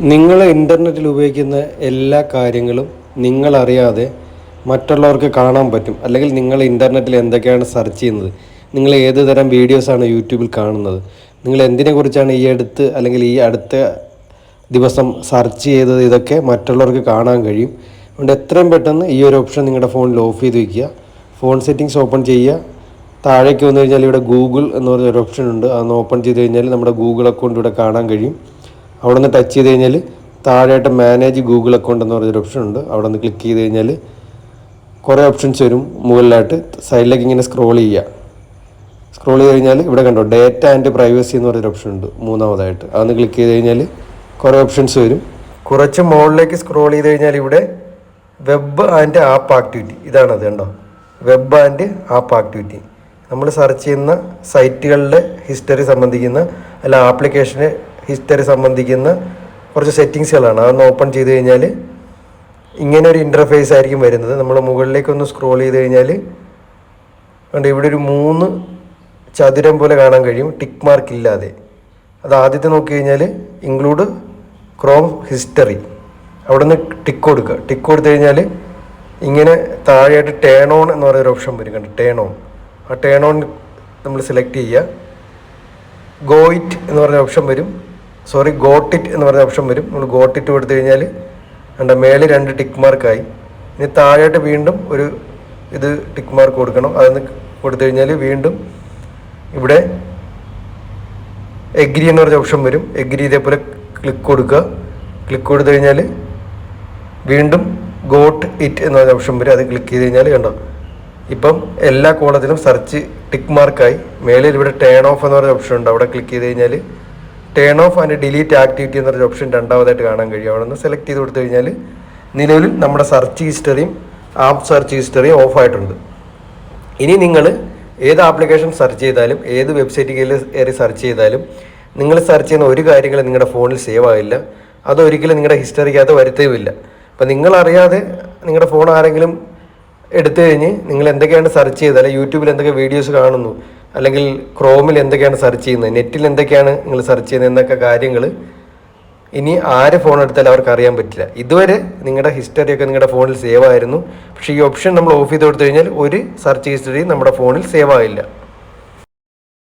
നിങ്ങൾ ഇന്റർനെറ്റിൽ ഉപയോഗിക്കുന്ന എല്ലാ കാര്യങ്ങളും നിങ്ങളറിയാതെ മറ്റുള്ളവർക്ക് കാണാൻ പറ്റും. അല്ലെങ്കിൽ നിങ്ങൾ ഇന്റർനെറ്റിൽ എന്തൊക്കെയാണ് സെർച്ച് ചെയ്യുന്നത്. നിങ്ങൾ ഏത് തരം വീഡിയോസാണ് യൂട്യൂബിൽ കാണുന്നത്. നിങ്ങൾ എന്തിനെക്കുറിച്ചാണ് ഈ അടുത്ത് അല്ലെങ്കിൽ ഈ അടുത്ത ദിവസം സെർച്ച് ചെയ്തത് ഇതൊക്കെ മറ്റുള്ളവർക്ക് കാണാൻ കഴിയും. അതുകൊണ്ട് എത്രയും പെട്ടെന്ന് ഈ ഒരു ഓപ്ഷൻ നിങ്ങളുടെ ഫോണിൽ ഓഫ് ചെയ്ത് വയ്ക്കുക ഫോൺ സെറ്റിങ്സ് ഓപ്പൺ ചെയ്യുക. താഴേക്ക് വന്നു കഴിഞ്ഞാൽ ഇവിടെ ഗൂഗിൾ എന്ന് പറഞ്ഞ ഒരു ഓപ്ഷൻ ഉണ്ട്. അതൊന്ന് ഓപ്പൺ ചെയ്ത് കഴിഞ്ഞാൽ നമ്മുടെ ഗൂഗിൾ അക്കൗണ്ട് ഇവിടെ കാണാൻ കഴിയും. അവിടെ നിന്ന് ടച്ച് ചെയ്ത് കഴിഞ്ഞാൽ താഴെയായിട്ട് മാനേജ് ഗൂഗിൾ അക്കൗണ്ട് എന്ന് പറഞ്ഞൊരു ഓപ്ഷൻ ഉണ്ട്. അവിടെ നിന്ന് ക്ലിക്ക് ചെയ്ത് കഴിഞ്ഞാൽ കുറേ ഓപ്ഷൻസ് വരും മുകളിലായിട്ട്. സൈഡിലേക്ക് ഇങ്ങനെ സ്ക്രോൾ ചെയ്യുക. സ്ക്രോൾ ചെയ്ത് കഴിഞ്ഞാൽ ഇവിടെ കണ്ടോ ഡേറ്റ ആൻഡ് പ്രൈവസി എന്ന് പറഞ്ഞൊരു ഓപ്ഷൻ ഉണ്ട് മൂന്നാമതായിട്ട്. അതൊന്ന് ക്ലിക്ക് ചെയ്ത് കഴിഞ്ഞാൽ കുറേ ഓപ്ഷൻസ് വരും. കുറച്ച് മുകളിലേക്ക് സ്ക്രോൾ ചെയ്ത് കഴിഞ്ഞാൽ ഇവിടെ വെബ് ആൻഡ് ആപ്പ് ആക്ടിവിറ്റി ഇതാണത് കണ്ടോ. വെബ് ആൻഡ് ആപ്പ് ആക്ടിവിറ്റി നമ്മൾ സെർച്ച് ചെയ്യുന്ന സൈറ്റുകളുടെ ഹിസ്റ്ററി സംബന്ധിക്കുന്ന അല്ല ആപ്ലിക്കേഷന് ഹിസ്റ്ററി സംബന്ധിക്കുന്ന കുറച്ച് സെറ്റിങ്സുകളാണ് അതൊന്ന് ഓപ്പൺ ചെയ്ത് കഴിഞ്ഞാൽ ഇങ്ങനെ ഒരു ഇന്റർഫേസ് ആയിരിക്കും വരുന്നത്. നമ്മൾ മുകളിലേക്ക് ഒന്ന് സ്ക്രോൾ ചെയ്ത് കഴിഞ്ഞാൽ കണ്ട് ഇവിടെ ഒരു മൂന്ന് ചതുരം പോലെ കാണാൻ കഴിയും. ടിക്ക് മാർക്ക് ഇല്ലാതെ. അത് ആദ്യത്തെ നോക്കി കഴിഞ്ഞാൽ ഇൻക്ലൂഡ് ക്രോം ഹിസ്റ്ററി അവിടെ നിന്ന് ടിക്ക് കൊടുക്കുക. ടിക്ക് കൊടുത്തു കഴിഞ്ഞാൽ ഇങ്ങനെ താഴെയായിട്ട് ടേൺ ഓൺ എന്ന് പറയുന്ന ഓപ്ഷൻ വരും. കണ്ട് ടേൺ ഓൺ ആ ടേൺ ഓൺ നമ്മൾ സെലക്ട് ചെയ്യുക. ഗോയിറ്റ് എന്ന് പറഞ്ഞ ഓപ്ഷൻ വരും. സോറി ഗോട്ടിറ്റ് എന്ന് പറഞ്ഞ ഓപ്ഷൻ വരും. നമ്മൾ ഗോട്ടിറ്റ് കൊടുത്തു കഴിഞ്ഞാൽ കണ്ട മേലെ രണ്ട് ടിക്ക് മാർക്കായി ഇനി താഴെയായിട്ട് വീണ്ടും ഒരു ഇത് ടിക്ക് മാർക്ക് കൊടുക്കണം. അതൊന്ന് കൊടുത്തു കഴിഞ്ഞാൽ വീണ്ടും ഇവിടെ എഗ്രി എന്ന് പറഞ്ഞ ഓപ്ഷൻ വരും. എഗ്രി ഇതേപോലെ ക്ലിക്ക് കൊടുക്കുക. ക്ലിക്ക് കൊടുത്തു കഴിഞ്ഞാൽ വീണ്ടും ഗോട്ട് ഇറ്റ് എന്ന് പറഞ്ഞ ഓപ്ഷൻ വരും. അത് ക്ലിക്ക് ചെയ്ത് കഴിഞ്ഞാൽ കണ്ടോ ഇപ്പം എല്ലാ കോളത്തിലും സെർച്ച് ടിക്ക് മാർക്കായി മേളിൽ ഇവിടെ ടേൺ ഓഫ് എന്ന് പറഞ്ഞ ഓപ്ഷൻ ഉണ്ട്. അവിടെ ക്ലിക്ക് ചെയ്ത് കഴിഞ്ഞാൽ turn off and delete activity എന്ന് പറഞ്ഞ ഓപ്ഷൻ രണ്ടാമതായിട്ട് കാണാൻ കഴിയും. അവിടെ നിന്ന് സെലക്ട് ചെയ്ത് കൊടുത്തു കഴിഞ്ഞാൽ നിലവിൽ നമ്മുടെ സെർച്ച് ഹിസ്റ്ററിയും ആപ്പ് സെർച്ച് ഹിസ്റ്ററിയും ഓഫ് ആയിട്ടുണ്ട്. ഇനി നിങ്ങൾ ഏത് ആപ്ലിക്കേഷൻ സെർച്ച് ചെയ്താലും ഏത് വെബ്സൈറ്റ് കയറി സെർച്ച് ചെയ്താലും നിങ്ങൾ സെർച്ച് ചെയ്യുന്ന ഒരു കാര്യങ്ങളും നിങ്ങളുടെ ഫോണിൽ സേവ് ആകില്ല അതൊരിക്കലും നിങ്ങളുടെ ഹിസ്റ്ററിക്കകത്ത് വരുത്തുകയുമില്ല അപ്പം നിങ്ങളറിയാതെ നിങ്ങളുടെ ഫോൺ ആരെങ്കിലും എടുത്തു കഴിഞ്ഞ് നിങ്ങൾ എന്തൊക്കെയാണ് സെർച്ച് ചെയ്തത് അല്ലെങ്കിൽ യൂട്യൂബിൽ എന്തൊക്കെ വീഡിയോസ് കാണുന്നു അല്ലെങ്കിൽ ക്രോമിൽ എന്തൊക്കെയാണ് സെർച്ച് ചെയ്യുന്നത്? നെറ്റിൽ എന്തൊക്കെയാണ് നിങ്ങൾ സെർച്ച് ചെയ്യുന്നത് എന്നൊക്കെ കാര്യങ്ങൾ ഇനി ആര് ഫോൺ എടുത്താലും അവർക്ക് അറിയാൻ പറ്റില്ല. ഇതുവരെ നിങ്ങളുടെ ഹിസ്റ്ററി ഒക്കെ നിങ്ങളുടെ ഫോണിൽ സേവ് ആയിരുന്നു. പക്ഷേ ഈ ഓപ്ഷൻ നമ്മൾ ഓഫ് ചെയ്ത് കൊടുത്തു കഴിഞ്ഞാൽ ഒരു സെർച്ച് ഹിസ്റ്ററി നമ്മുടെ ഫോണിൽ സേവ് ആയില്ല.